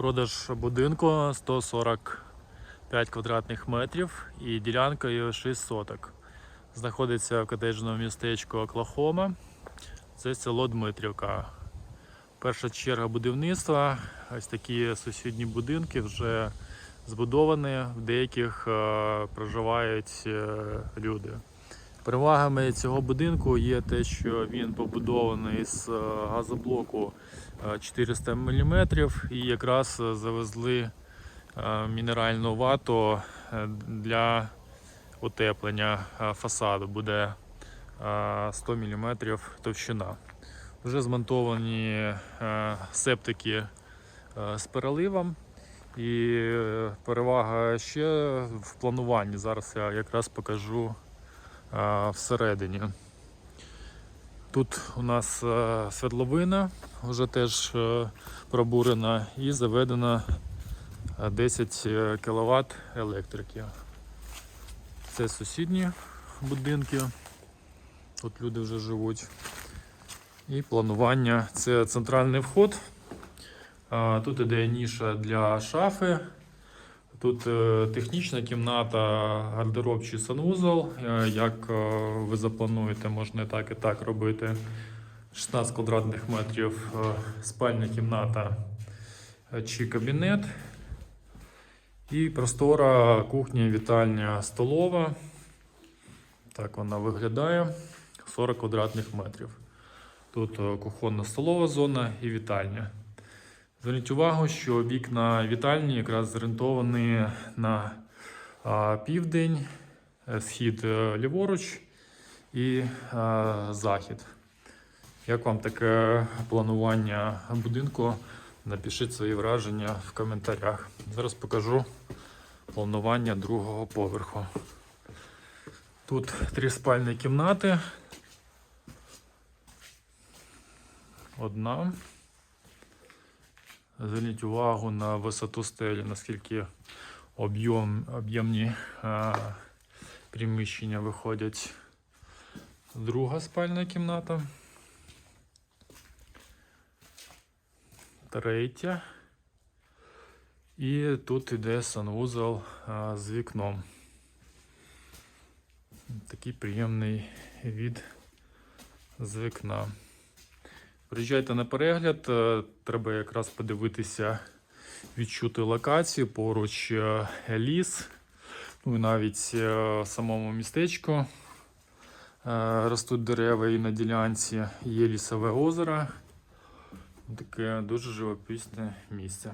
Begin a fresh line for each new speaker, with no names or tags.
Продаж будинку 145 квадратних метрів і ділянкою 6 соток. Знаходиться в котеджному містечку Оклахома. Це село Дмитрівка. Перша черга будівництва. Ось такі сусідні будинки вже збудовані, в деяких е, проживають е, люди. Перевагами цього будинку є те, що він побудований з е, газоблоку е, 400 мм і якраз е, завезли е, мінеральну вату е, для утеплення е, фасаду. Буде е, 100 мм товщина. Вже змонтовані е, септики е, з переливом. І е, перевага ще в плануванні. Зараз я якраз покажу всередині. Тут у нас е, свердловина вже теж е, пробурена і заведено е, 10 кВт електрики. Це сусідні будинки. Тут люди вже живуть. І планування це центральний вход. Тут іде ніша для шафи. Тут е, технічна кімната, гардероб чи санвузол. Е, Як е, ви заплануєте, можна і так і так робити. 16 квадратних метрів спальня кімната чи кабінет. І простора кухня, вітальня, столова. Так вона виглядає. 40 квадратних метрів. Тут кухонна столова зона і вітальня. Зверніть увагу, що вікна вітальні якраз зорієнтовані на південь, е, схід е, ліворуч і а, захід. Як вам таке планування будинку? Напишіть свої враження в коментарях. Зараз покажу планування другого поверху. Тут три спальні кімнати. Одна. Зверніть увагу на висоту стелі, наскільки об'єм, об'ємні а, приміщення виходять. Друга спальна кімната. Третя. І тут іде санвузол а, з вікном. Такий приємний від з вікна. Приїжджайте на перегляд, е, треба якраз подивитися, відчути локацію, поруч е, ліс, ну і навіть е, самому містечку ростуть дерева і на ділянці є лісове озеро. Таке дуже живописне місце.